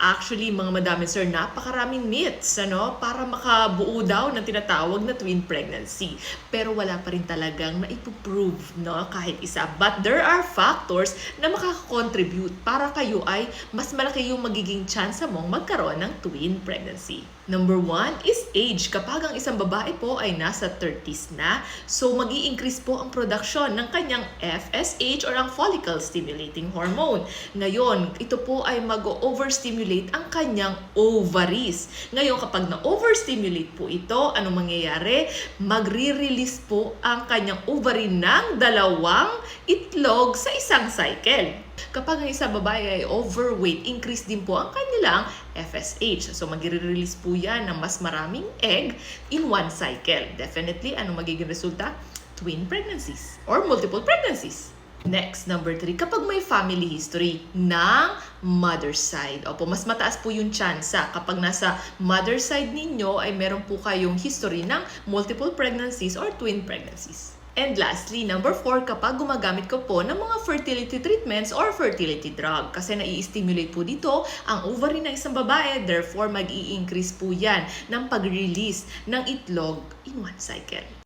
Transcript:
Actually, mga madami sir, napakaraming myths ano, para makabuo daw ng tinatawag na twin pregnancy. Pero wala pa rin talagang naipuprove no, kahit isa. But there are factors na makakakontribute para kayo ay mas malaki yung magiging chance mong magkaroon ng twin pregnancy. Number one is age. Kapag ang isang babae po ay nasa 30s na, so mag increase po ang production ng kanyang FSH or ang follicle stimulating hormone. Ngayon, ito po ay mag-overstimulate ang kanyang ovaries. Ngayon, kapag na-overstimulate po ito, anong mangyayari? Magre-release po ang kanyang ovary ng dalawang itlog sa isang cycle. Kapag ang isang babae ay overweight, increase din po ang kanilang FSH. So, magre-release po yan ng mas maraming egg in one cycle. Definitely, anong magiging resulta? Twin pregnancies or multiple pregnancies. Next, number three, kapag may family history ng mother side. Opo, mas mataas po yung chance kapag nasa mother side ninyo ay meron po kayong history ng multiple pregnancies or twin pregnancies. And lastly, number four, kapag gumagamit ko po ng mga fertility treatments or fertility drug. Kasi nai-stimulate po dito ang ovary ng isang babae, therefore mag-i-increase po yan ng pag-release ng itlog in one cycle.